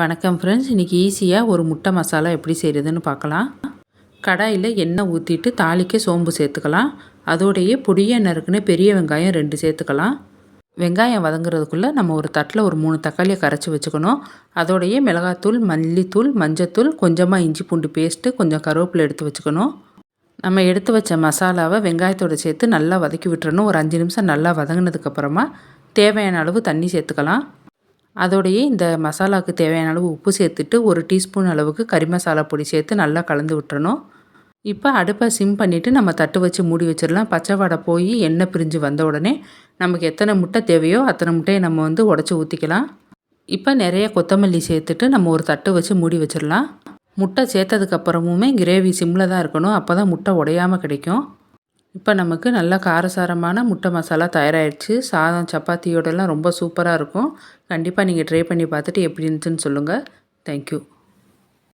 வணக்கம் ஃப்ரெண்ட்ஸ் இன்றைக்கி ஈஸியாக ஒரு முட்டை மசாலா எப்படி செய்கிறதுன்னு பார்க்கலாம். கடாயில் எண்ணெய் ஊற்றிட்டு தாளிக்க சோம்பு சேர்த்துக்கலாம். அதோடையே பொடியாக நறுக்குன்னு பெரிய வெங்காயம் ரெண்டு சேர்த்துக்கலாம். வெங்காயம் வதங்குறதுக்குள்ளே நம்ம ஒரு தட்டில் ஒரு மூணு தக்காளியை கரைச்சி வச்சுக்கணும். அதோடையே மிளகாத்தூள் மல்லித்தூள் மஞ்சத்தூள் கொஞ்சமாக இஞ்சி பூண்டு பேஸ்ட்டு கொஞ்சம் கருவேப்பிலை எடுத்து வச்சுக்கணும். நம்ம எடுத்து வச்ச மசாலாவை வெங்காயத்தோடு சேர்த்து நல்லா வதக்கி விட்டுறணும். ஒரு அஞ்சு நிமிஷம் நல்லா வதங்கினதுக்கப்புறமா தேவையான அளவு தண்ணி சேர்த்துக்கலாம். அதோடையே இந்த மசாலாவுக்கு தேவையான அளவு உப்பு சேர்த்துட்டு ஒரு டீஸ்பூன் அளவுக்கு கறி மசாலா பொடி சேர்த்து நல்லா கலந்து விட்டுறணும். இப்போ அடுப்பை சிம் பண்ணிவிட்டு நம்ம தட்டு வச்சு மூடி வச்சிடலாம். பச்சை வடை போய் எண்ணெய் பிரிஞ்சு வந்த உடனே நமக்கு எத்தனை முட்டை தேவையோ அத்தனை முட்டையை நம்ம வந்து உடச்சி ஊற்றிக்கலாம் இப்போ நிறைய கொத்தமல்லி சேர்த்துட்டு நம்ம ஒரு தட்டு வச்சு மூடி வச்சிடலாம். முட்டை சேர்த்ததுக்கப்புறமுமே கிரேவி சிம்மில் தான் இருக்கணும். அப்போ தான் முட்டை உடையாமல் கிடைக்கும். இப்போ நமக்கு நல்லா காரசாரமான முட்டை மசாலா தயாராகிடுச்சு சாதம் சப்பாத்தியோடலாம் ரொம்ப சூப்பராக இருக்கும். கண்டிப்பாக நீங்கள் ட்ரை பண்ணி பார்த்துட்டு எப்படி இருந்துச்சுன்னு சொல்லுங்கள் தேங்க்யூ